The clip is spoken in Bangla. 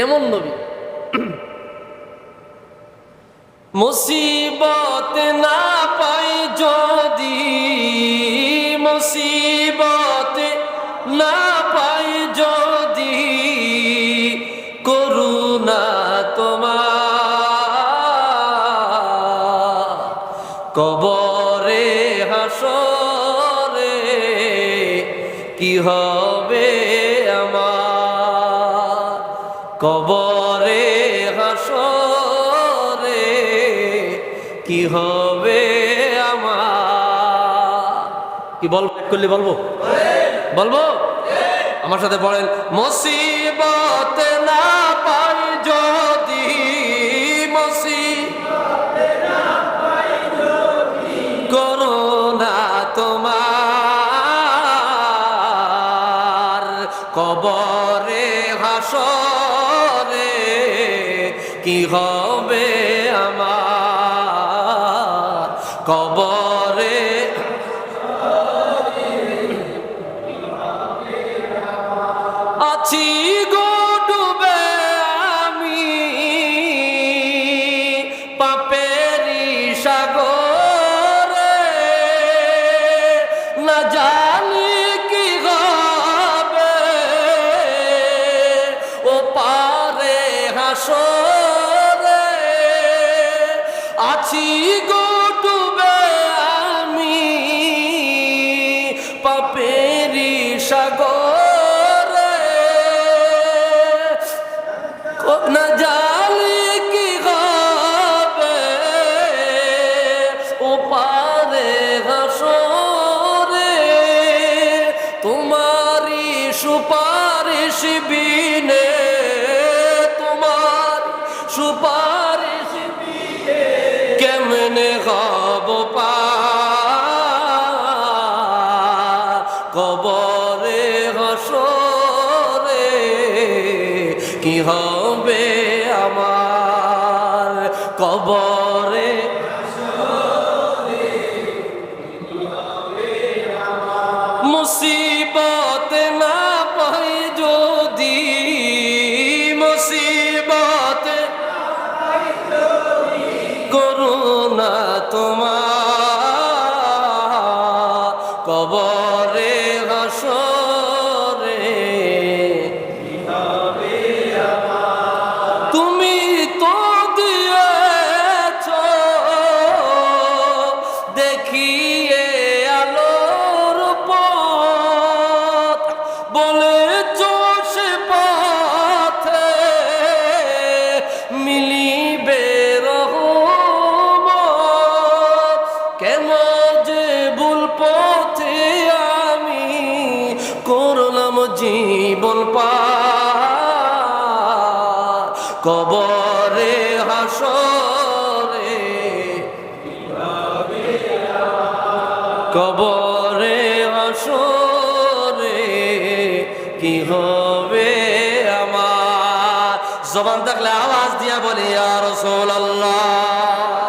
কেমন নবী? মুসিবত না পাই যদি, মুসিবত না পাই যদি, করুণা তোমার কবরে হাসরে, কি হবে কবরে, হাসরে, কি হবে আমার? কি বল করলে বলব? বলব? আমার সাথে বলেন মুসিবত না পাই যদি, মুসিবত করোনা তোমার কবরে হাসরে কি হবে আমার কবরে? আছি গো আমি পাপেরি সাগরে। না জানি কি হবে, ও পারে আছি গো ডুবে আমি। পাপেরি সাগরে। না জালি কি হবে। ও পারে হাসরে। তোমারি সুপারিশ বিনে কেমনে হব পা। কবরে হসরে কি হবে আমার? কবরে করুণা কবরে হাসরে কবরে হাসরে কি হবে আমার? জবান থাকলে আওয়াজ দিয়া বলি আর সোল আল্লাহ